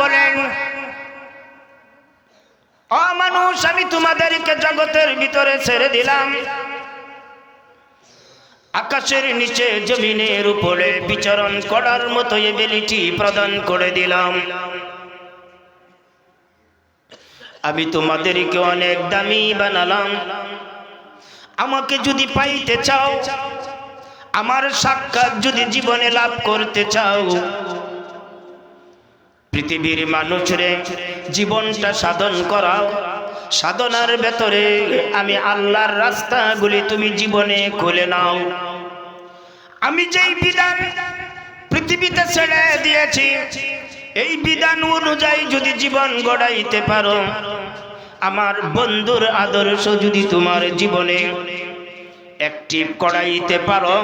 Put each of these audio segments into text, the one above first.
বলেন ও মানুষ, আমি তোমাদেরকে জগতের ভিতরে ছেড়ে দিলাম। আকাশের নিচে জমিনের উপরে বিচরণ করার মতো এবিলিটি প্রদান করে দিলাম। আমি তোমাদেরকে অনেক দামি বানালাম। আমাকে যদি পাইতে চাও, আমার সাক্ষাৎ যদি জীবনে লাভ করতে চাও পৃথিবীর মানুষরে জীবনটা সাধন করাও। সাধনার ভেতরে আমি আল্লাহর রাস্তাগুলি তুমি জীবনে খুলে নাও। আমি যেই বিধান পৃথিবীতে ছেড়ে দিয়েছি, এই বিধান অনুযায়ী যদি জীবন গড়াইতে পারো, আমার বন্ধুর আদর্শ যদি তোমার জীবনে অ্যাক্টিভ করাইতে পারো,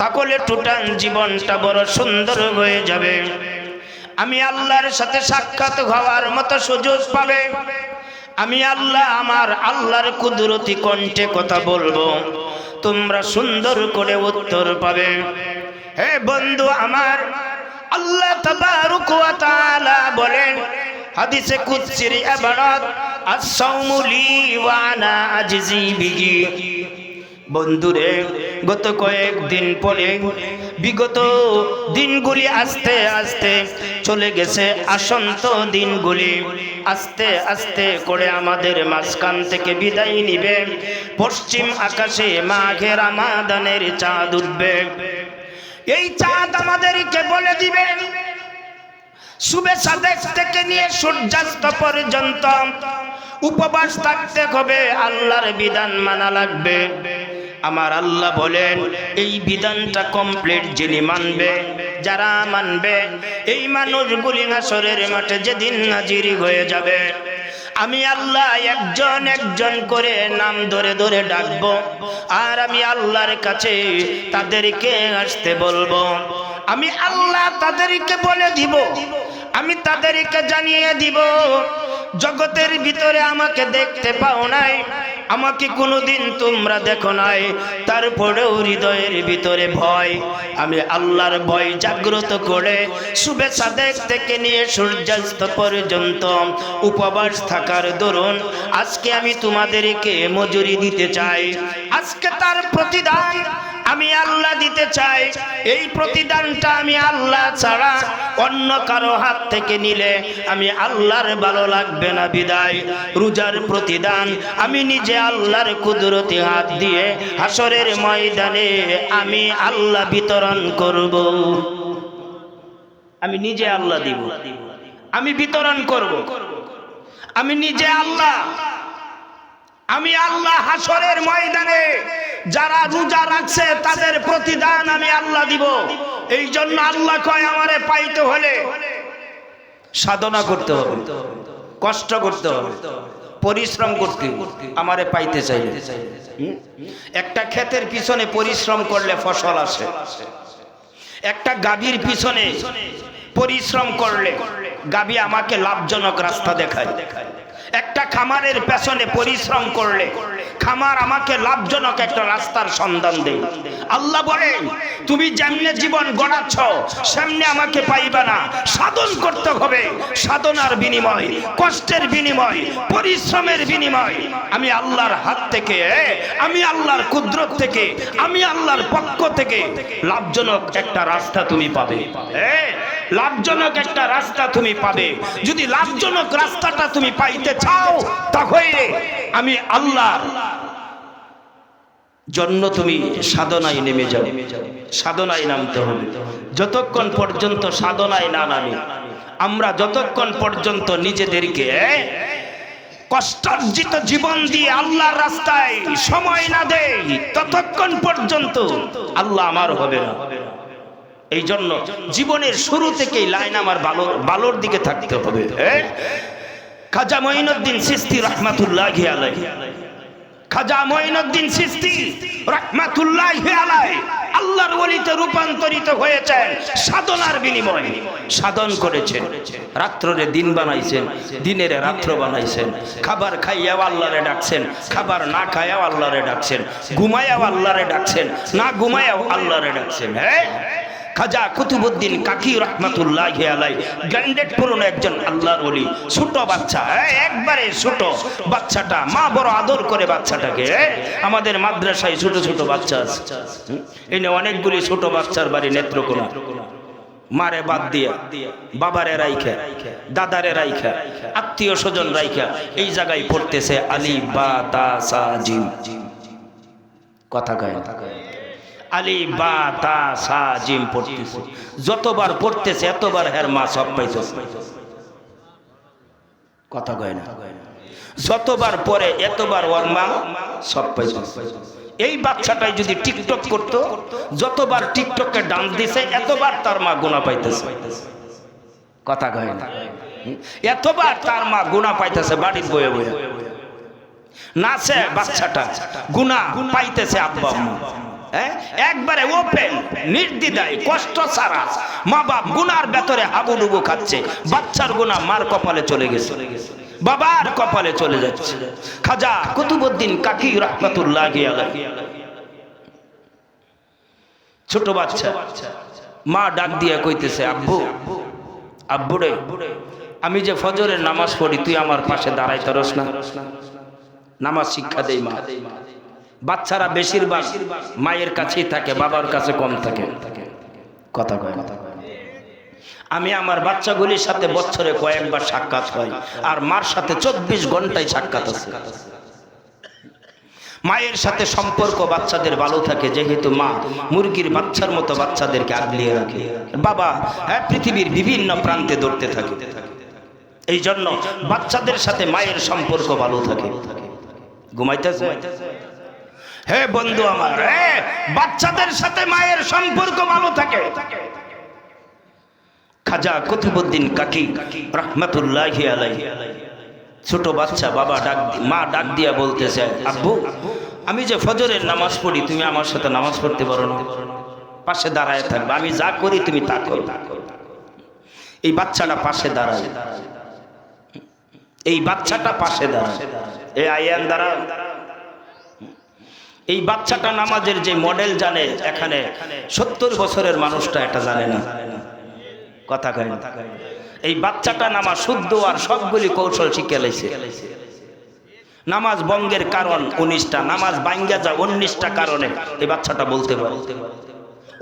তাহলে টোটাল জীবনটা বড় সুন্দর হয়ে যাবে। আমি আল্লাহর সাথে সাক্ষাৎ হওয়ার মতো সুযোগ পাবে। আমি আল্লাহ আমার আল্লাহর কুদরতি কণ্ঠে কথা বলব। তোমরা সুন্দর করে উত্তর পাবে। হে বন্ধু আমার, আল্লাহ তাআলা বলেন, হাদিসে কুদসির ইবারত আস-সাওমু ওয়া আনা আজজি বিহি। বন্ধুরে, গত কয়েকদিন পরে, বিগত দিনগুলি আস্তে আস্তে চলে গেছে আসন্ত দিনগুলি। আস্তে আস্তে করে আমাদের মাঝখান থেকে বিদায় নিবে। পশ্চিম আকাশে মাঘের আমাদানের চাঁদ উঠবে। এই চাঁদ আমাদেরকে বলে দিবে শুভে সাদেক থেকে নিয়ে সূর্যাস্ত পর্যন্ত। উপবাস থাকতে হবে, আল্লাহর বিধান মানা লাগবে। আমার আল্লাহ বলেন, এই বিধানটা কমপ্লিট যিনি মানবে, যারা মানবে, এই মানুষগুলি হাসরের মাঠে যেদিন নাজির হয়ে যাবে। আমি আল্লাহ একজন একজন করে নাম ধরে ধরে ডাকবো, আর আমি আল্লাহর কাছে তাদেরকে আসতে বলব। আমি আল্লাহ তাদেরকে বলে দিব, আমি তাদেরকে জানিয়ে দিব, জগতের ভিতরে আমাকে দেখতে পাও নাই আমাকে কোনোদিন তোমরা দেখো নাই। তারপরেও হৃদয়ের ভিতরে ভয়। আমি আল্লাহর ভয় জাগ্রত করে শুভেচ্ছা দেখ থেকে নিয়ে সূর্যাস্ত পর্যন্ত উপবাস থাকার দরুন আজকে আমি তোমাদেরকে মজুরি দিতে চাই। আজকে তার প্রতিদান আমি আল্লাহ দিতে চাই। এই প্রতিদানটা আমি আল্লাহ ছাড়া অন্য কারও হাত থেকে নিলে আমি আল্লাহর ভালো লাগবে না বিদায়। রোজার প্রতিদান আমি নিজে আল্লাহর কুদরতি হাত দিয়ে হাসরের ময়দানে আমি আল্লাহ বিতরণ করব। আমি নিজে আল্লাহ দিব। আমি বিতরণ করব। আমি নিজে আল্লাহ। আমি আল্লাহ হাসরের ময়দানে যারা রোজা রাখছে, তাদের প্রতিদান আমি আল্লাহ দিব। এই জন্য আল্লাহ কয়, আমারে পাইতে হলে সাধনা করতে হবে, কষ্ট করতে হবে, পরিশ্রম করতে আমারে পাইতে চাই একটা ক্ষেতের পিছনে পরিশ্রম করলে ফসল আসে। একটা গাভীর পিছনে পরিশ্রম করলে গাভী আমাকে লাভজনক রাস্তা দেখায়। একটা খামারের পেছনে পরিশ্রম করলে খামার আমাকে লাভজনক একটা রাস্তার সন্ধান দেয়। আল্লাহ বলে, তুমি যেমনে জীবন গড়াচ্ছ, সেমনে আমাকে পাইবা না। সাধন করতে হবে সাধনার বিনিময়, কষ্টের বিনিময়, পরিশ্রমের বিনিময়। আমি আল্লাহর হাত থেকে, আমি আল্লাহর কুদরত থেকে, আমি আল্লাহর পক্ষ থেকে লাভজনক একটা রাস্তা তুমি পাবে। লাভজনক একটা রাস্তা তুমি পাবে। যদি লাভজনক রাস্তাটা তুমি পাইতে চাও, তাহলে আমি আল্লাহর জন্য তুমি সাধনায় নেমে যাও। সাধনায় নামতে হবে। যতক্ষণ পর্যন্ত সাধনায় না নামি, আমরা যতক্ষণ পর্যন্ত নিজেদেরকে কষ্টার্জিত জীবন দিয়ে আল্লাহর রাস্তায় সময় না দেই, ততক্ষণ পর্যন্ত আল্লাহ আমার হবে না। এই জন্য জীবনের শুরু থেকেই লাইন আমার ভালো ভালোর দিকে থাকতে হবে? খাজা মঈনুদ্দিন সিস্তি রহমাতুল্লাহ আলাই খাজা সিস্তি আলাই সাধন দিন বানাইছেন, দিনের রাত্র বানাইছেন। খাবার আল্লাহরে ডাকছেন, খাবার না খাইয়াও ডাকছেন। ঘুমায়াও আল্লাহরে ডাকছেন, না ঘুমায়াও আল্লাহরে ডাকছেন। হ্যাঁ? খাজা কুতুবুদ্দিন কাকি রহমাতুল্লাহ আলাই গ্র্যান্ডেড পুরনো একজন আল্লাহর ওলি, ছোট বাচ্চা একবারে ছোট বাচ্চাটা, মা বড় আদর করে বাচ্চাটাকে আমাদের মাদ্রাসায় ছোট ছোট বাচ্চা আছে। নিয়ে অনেকগুলি ছোট বাচ্চার বাড়ি নেত্রকোনা। মারে বাদ দিয়া, বাবারে রাইখা, দাদারে রাইখা, আত্মীয় স্বজন রাইখা, এই জায়গায় পড়তেছে আলী বা তা সা জিম। কথা কয় না। আলী বা তা সা জিম পড়তেছে। যতবার পড়তেছে, এতবার হের মা সব পাইতেছে কথা কয় না। যতবার পরে এতবার ওর মা সব পাইতেছে এই বাচ্চাটাই যদি টিকটক করতো, যতবার টিকটকে ডান্স দিছে, এতবার তার মা গুণা পাইতেছে। কথা কয় না। এতবার তার মা গুণা পাইতেছে, বাড়ির বয়ে বয়ে। নাচে বাচ্চাটা গুণা পাইতেছে আব্বা আম্মা। হ্যাঁ? একবারে ওপেন নির্দ্বিধায়, কষ্ট ছাড়া। মা বাপ গুনার ভেতরে হাবুডুবু খাচ্ছে, বাচ্চার মার কপালে চলে গেছে। বাবার কপালে চলে যাচ্ছে। খাজা কুতুবুদ্দিন কাকি রহমাতুল্লাহ ছোট বাচ্চা, মা ডাক দিয়া কইতেছে, আব্বু আব্বু রে, আমি যে ফজরের নামাজ পড়ি, তুই আমার পাশে দাঁড়াই তরস না। নামাজ শিক্ষা দেই মা। বাচ্চারা বেশিরভাগ মায়ের কাছেই থাকে, বাবার কাছে কম থাকে। কথা কয় আমি আমার বাচ্চাগুলির সাথে বছরে কয়েকবার সাক্ষাৎ হয়, আর মার সাথে চব্বিশ ঘন্টায় সাক্ষাৎ আছে। মায়ের সাথে সম্পর্ক বাচ্চাদের ভালো থাকে, যেহেতু মা মুরগির বাচ্চার মতো বাচ্চাদেরকে আগলিয়ে রাখে। বাবা হ্যাঁ পৃথিবীর বিভিন্ন প্রান্তে দৌড়তে থাকে। এই জন্য বাচ্চাদের সাথে মায়ের সম্পর্ক ভালো থাকে। ঘুমাইতেছে? হে বন্ধু আমার, হে, বাচ্চাদের সাথে মায়ের সম্পর্ক ভালো থাকে। খাজা কুতুবুদ্দিন কাকি রহমতুল্লাহ আলাই ছোট বাচ্চা বাবা ডাক মা ডাক দিয়া বলতেছে, আব্বু, আমি যে ফজরের নামাজ পড়ি, তুমি আমার সাথে নামাজ পড়তে পারো না। পাশে দাঁড়ায় থাকবে, আমি যা করি তুমি তা করো। এই বাচ্চাটা পাশে দাঁড়ায়। এই বাচ্চাটা পাশে দাঁড়ায়। এই আইয়ান দাঁড়া এই বাচ্চাটা নামাজের যে মডেল জানে, এখানে সত্তর বছরের মানুষটা এটা জানে না। কথা কয় এই বাচ্চাটা নামাজ শুদ্ধ আর সবগুলি কৌশল শিখে লাইছে নামাজ বঙ্গের কারণ উনিশটা, নামাজ বাঙ্গা যা উনিশটা কারণে, এই বাচ্চাটা বলতে পারে।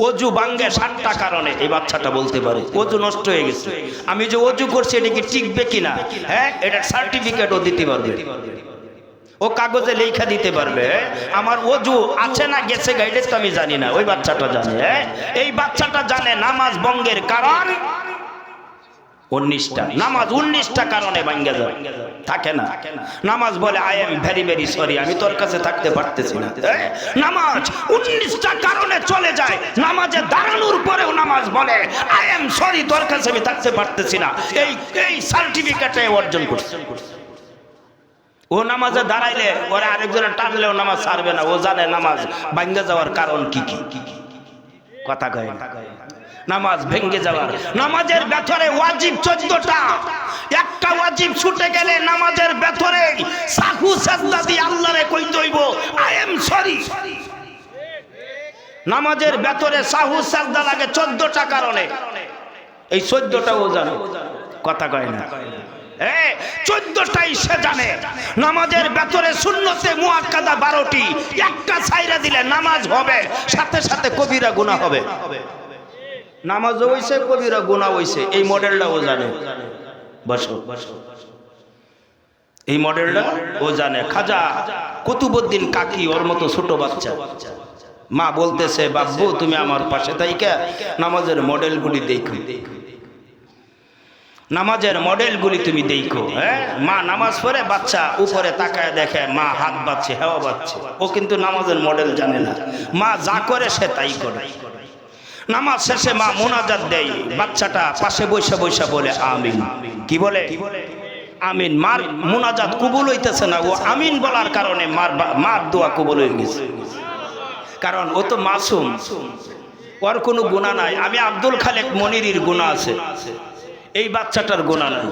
অজু বাঙ্গে সাতটা কারণে, এই বাচ্চাটা বলতে পারে। অজু নষ্ট হয়ে গেছে। আমি যে অজু করছি, এটা কি টিকবে কিনা? হ্যাঁ এটা সার্টিফিকেটও দিতে পারবে। ও কাগজে লেখা দিতে পারবে আমার অজু আছে না গেছে গাইডে তো আমি জানি না ওই বাচ্চাটা জানে হ্যাঁ? এই বাচ্চাটা জানে নামাজ বঙ্গের কারণ উনিশটা নামাজ উনিশটা কারণে ভাঙ্গে যায় থাকে না? নামাজ বলে I am very very sorry আমি তোর কাছে থাকতে পারতেছি না। এ, নামাজ উনিশটা কারণে চলে যায় নামাজে দাঁড়ানোর পরেও নামাজ বলে আই এম সরি তোর কাছে আমি থাকতে পারতেছি না। এই এই সার্টিফিকেটে অর্জন করছে। ও নামাজে দাঁড়াইলে, ওরা আরেকজনে ও নামাজ ছাড়বে না, ও জানে নামাজ ভাঙ্গে যাওয়ার কারণ কি কি? কথা কয়। নামাজ ভেঙ্গে যাওয়ার। নামাজের ভেতরে ওয়াজিব চোদ্দটা। একটা ওয়াজিব ছুটে গেলে নামাজের ভেতরে সাহু, সাজদা দিয়ে আল্লাহরে কই দইব আই এম সরি। নামাজের ভেতরে সাহু, সাজদা লাগে চোদ্দটা কারণে। এই চোদ্দটা ও জানে। কথা কয় না। চোদ্দটাই সে জানে। নামাজের ভেতরে শূন্যতে বারোটি। একটা ছাইরা দিলে নামাজ হবে, সাথে সাথে কবিরা হবে। নামাজ কবিরা হইছে। এই জানে। এই মডেলটা ও জানে। খাজা কুতুবুদ্দিন কাকি, ওর মতো ছোট বাচ্চা। মা বলতেছে বাব্বু তুমি আমার পাশে তাইকা নামাজের মডেল মডেলগুলি দেখো। নামাজের মডেলগুলি তুমি দেখো হ্যাঁ? মা নামাজ পড়ে, বাচ্চা উপরে তাকায় দেখে, মা হাত বাচ্ছে হেওয়া বাচ্ছে ও কিন্তু নামাজের মডেল জানে না। মা যা করে সে তাই করে। নামাজ শেষে মা মোনাজাত দেয়, বাচ্চাটা পাশে বৈশা বৈশা বলে, আমিন। কি বলে? আমিন। মার মোনাজাত কবুল হইতেছে না। ও আমিন বলার কারণে মার মার দোয়া কবুল হয়ে গেছে। কারণ ও তো মাসুম। ওর কোনো গুণা নাই। আমি আব্দুল খালেক মনিরির গুণা আছে। এই বাচ্চাটার গুণা নাই।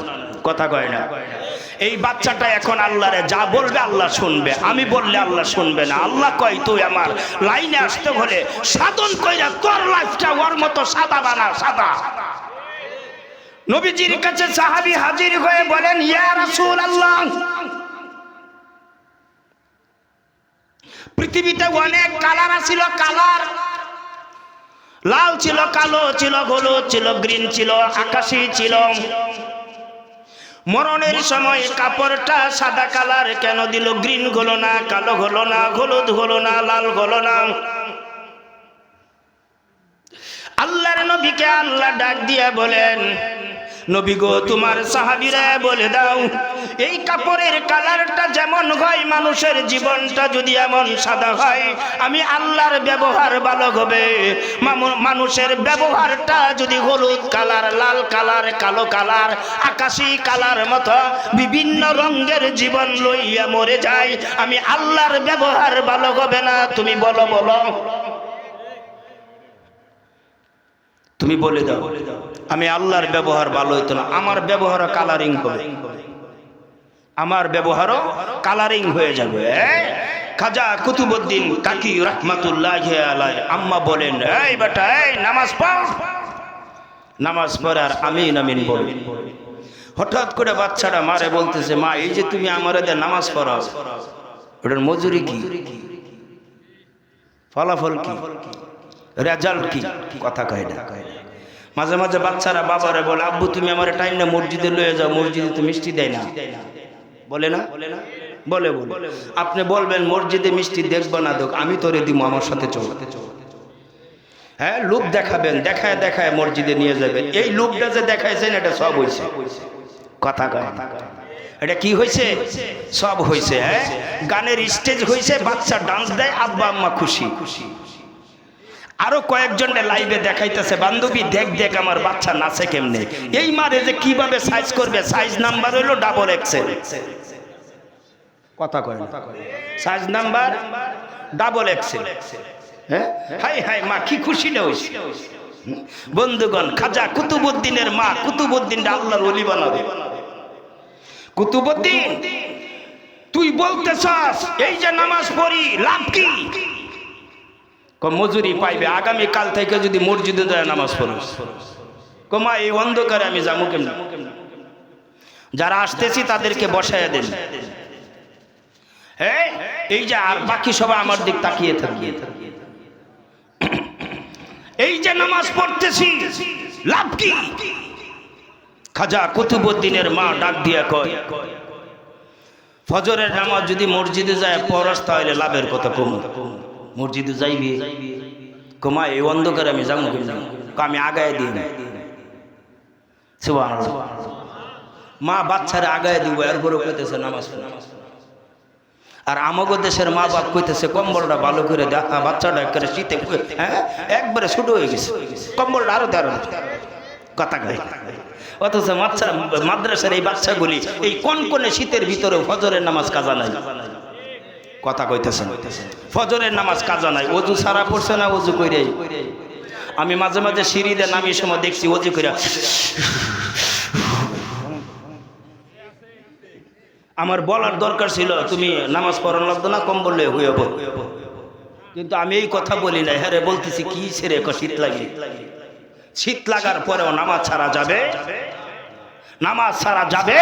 কথা কয় না। এই বাচ্চাটা এখন আল্লাহরে যা বলবে আল্লাহ শুনবে। আমি বললে আল্লাহ শুনবে না। আল্লাহ কয়, তুই আমার লাইনে আসতে হলে সাধন কইরা তোর লাইফটা ওর মতো সাদা বানা, সাদা। নবীজির কাছে সাহাবী হাজির হয়ে বলেন, ইয়া রাসূল আল্লাহ পৃথিবীতে অনেক কালার আছিল। কালার লাল ছিল, কালো ছিল, হলুদ ছিল, গ্রিন ছিল, আকাশি ছিল। মরণের সময় কাপড়টা সাদা কালার কেন দিল? গ্রিন হলো না, কালো হলো না, হলুদ হলো না, লাল হলো না। আল্লাহর নবীকে আল্লাহ ডাক দিয়ে বলেন নবী গো তোমার সাহাবিরা বলে দাও এই কাপড়ের কালারটা যেমন হয় মানুষের জীবনটা যদি এমন সাদা হয় আমি আল্লাহর ব্যবহার ভালো হবে। মানুষের ব্যবহারটা যদি হলুদ কালার লাল কালার কালো কালার আকাশি কালার মতো বিভিন্ন রঙের জীবন লইয়া মরে যায়। আমি আল্লাহর ব্যবহার ভালো হবে না তুমি বলো বলো। তুমি বলে দাও, আমি আল্লাহর ব্যবহার ভালো হইতো না। আমার ব্যবহারও কালারিং হবে আমার ব্যবহারও কালারিং হয়ে যাবে। খাজা কুতুবুদ্দিন কাকি রহমাতুল্লাহ আলাই আম্মা বলেন, এই বেটা, এই, নামাজ পড়। নামাজ পড়ে আর আমিন আমিন বলেন হঠাৎ করে বাচ্চাটা মারে বলতেছে, মা, এই যে তুমি আমার এদের নামাজ পড়াও, ওটার মজুরি কি? ফলাফল কি? রেজাল্ট কি? কথা কয় না। মাঝে মাঝে বাচ্চারা বাবারে বলে, আব্বু, তুমি আমার টাইম না মসজিদে লয়ে যাও, মসজিদে তো মিষ্টি দেয় না। বলে না? বলে বলে। আপনি বলবেন, মসজিদে মিষ্টি দেখব না, দেখ, আমি তোরে দিব আমার সাথে চল। হ্যাঁ লোক দেখাবেন, দেখায় দেখায় মসজিদে নিয়ে যাবেন এই লোকটা যে দেখাইছেন, এটা সব হয়েছে কথা না। এটা কি হয়েছে সব হয়েছে হ্যাঁ? গানের স্টেজ হয়েছে বাচ্চা ডান্স দেয় আব্বা আম্মা খুশি খুশি। আরও কয়েকজন লাইভে দেখাইতেছে, বান্ধবী, দেখ দেখ আমার বাচ্চা নাচে কেমনে? এই মারে যে কীভাবে সাইজ করবে সাইজ নাম্বার হলো ডাবল এক্সেল কথা কয় size number double X L হ্যাঁ? হাই হাই, মা, কি খুশি না হইছে। বন্ধুগণ, খাজা কুতুবুদ্দিনের মা কুতুবুদ্দিন আল্লাহর ওলি বানাবে। কুতুবুদ্দিন, তুই বলতেছস, এই যে নামাজ পড়ি, লাভ ক? মজুরি পাইবে, আগামী কাল থেকে যদি মসজিদে যায় নামাজ পড়ো। কমা এই অন্ধকারে আমি যাব কেমন? যারা আসতেছি তাদেরকে বসায় দেন। এই যে, আর বাকি সবাই আমার দিক তাকিয়ে থাকিয়ে এই যে নামাজ পড়তেছি, লাভ কি? খাজা কুতুবুদ্দিনের মা ডাক দিয়া কয়, ফজরের নামাজ যদি মসজিদে যায় পরস তাহলে লাভের কথা কম। মসজিদে যাইবি, কমা এই অন্ধকারে আমি যাব আমি আগায় দিই না। মা বাচ্চারে আগায় দিব এরপরে কইতেছে নামাজ আর আমাগো দেশের মা বাপ কইতেছে, কম্বলটা ভালো করে দেখা বাচ্চাটা একবারে শীতে হ্যাঁ? একবারে ছোট হয়ে গেছে। কম্বলটা আরও দেড় কথা অথচ মাদ্রাসার এই বাচ্চাগুলি এই কোন কোনে শীতের ভিতরে ফজরের নামাজ কাজা নাই? কথা কইতেছেন। ফজরের নামাজ কাজা নাই, অজু সারা পড়ছে না অজু কইরে আমি মাঝে মাঝে সিঁড়িতে নামিয়ে সময় দেখছি, অজু কইরা আমার বলার দরকার ছিল, তুমি নামাজ পড়ানো লাগতো না কম বললে বল কিন্তু আমি এই কথা বলি না হ্যাঁ বলতেছি, কি ছেড়ে শীত লাগে? শীত লাগার পরেও নামাজ ছাড়া যাবে? নামাজ ছাড়া যাবে?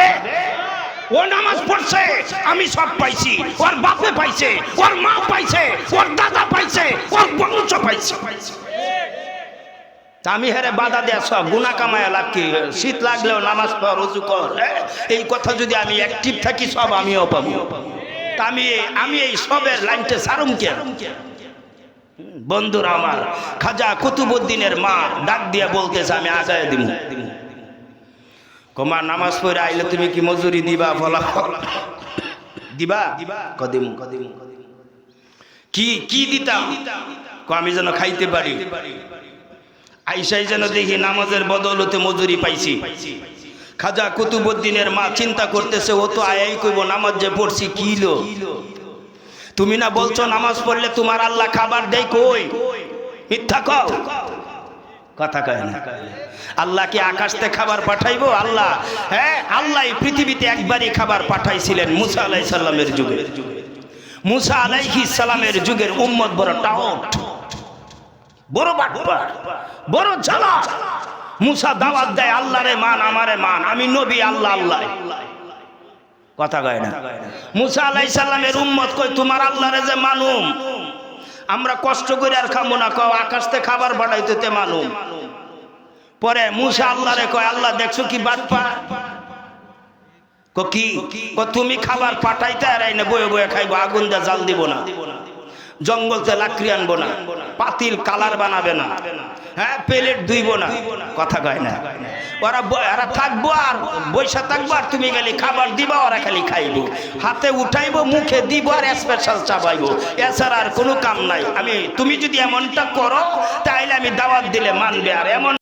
ও নামাজ পড়ছে, আমি সব পাইছি। ওর বাপে পাইছে, ওর মা পাইছে, ওর দাদা পাইছে, ওর বংশ পাইছে। আমি হেরে বাধা দেয়া সব গুনা কামায় লাভ কি? শীত লাগলেও নামাজ পড়, রুজু কর হ্যাঁ? এই কথা যদি আমি অ্যাক্টিভ থাকি, সব আমিও পাবো। আমি আমি এই সবের লাইনটা সারুম কে বন্ধুরা আমার, খাজা কুতুবুদ্দিনের মা ডাক দিয়ে বলতেছে, আমি আগায় দিব কমা নামাজ পড়ে আইলে তুমি কি মজুরি দিবা ফলাফল দিবা? কদিম। কি কি দিতাম? কো, আমি যেন খাইতে পারি। আইসাই যেন দেখি নামাজের বদলতে মজুরি পাইছি। খাজা কুতুবুদ্দিনের মা চিন্তা করতেছে, ও তো আয়াই কইব, নামাজ যে পড়ছি কিলো তুমি না বলছো, নামাজ পড়লে তোমার আল্লাহ খাবার দেয় কই? মিথ্যা কও। কথা কয় না। আল্লাহ কি আকাশতে খাবার পাঠাইবো, আল্লাহ হ্যাঁ আল্লাহ পৃথিবীতে একবারই খাবার পাঠাইছিলেন মুসা আলাই সাল্লামের যুগে। মুসা আলাইহি সালামের যুগের উম্মত বড় টাউট, বড় বাটপার, বড় জ্বালা মুসা দাওয়াত দেয়, আল্লাহরে মান, আমারে মান, আমি নবী, আল্লাহ আল্লাহ। কথা কয় না। মুসা আলাই সাল্লামের উম্মত কই তোমার আল্লাহরে যে মানুম আমরা কষ্ট করে আর খাব না, কও, আকাশতে খাবার বাড়াইতে তে মানুম পরে মুসা আল্লাহরে কয়, আল্লাহ, দেখছ কি বাদ পা কি? তুমি খাবার পাঠাইতে আর আইনে বয়ে বয়ে খাইবো, আগুন দিয়ে জাল দিব না। জঙ্গলতে লাকড়ি আনব না, পাতিল কালার বানাবে না। হ্যাঁ প্লেট ধুইব না। কথা কয় না। ওরা ওরা থাকব আর বৈশা থাকব আর তুমি গেলে খাবার দিবা, ওরা খালি খাইবো। হাতে উঠাইবো, মুখে দিব আর স্পেশাল চাবাইবো। এছাড়া আর কোনো কাম নাই। আমি, তুমি যদি এমনটা করো, তাইলে আমি দাওয়াত দিলে মানবে। আর এমন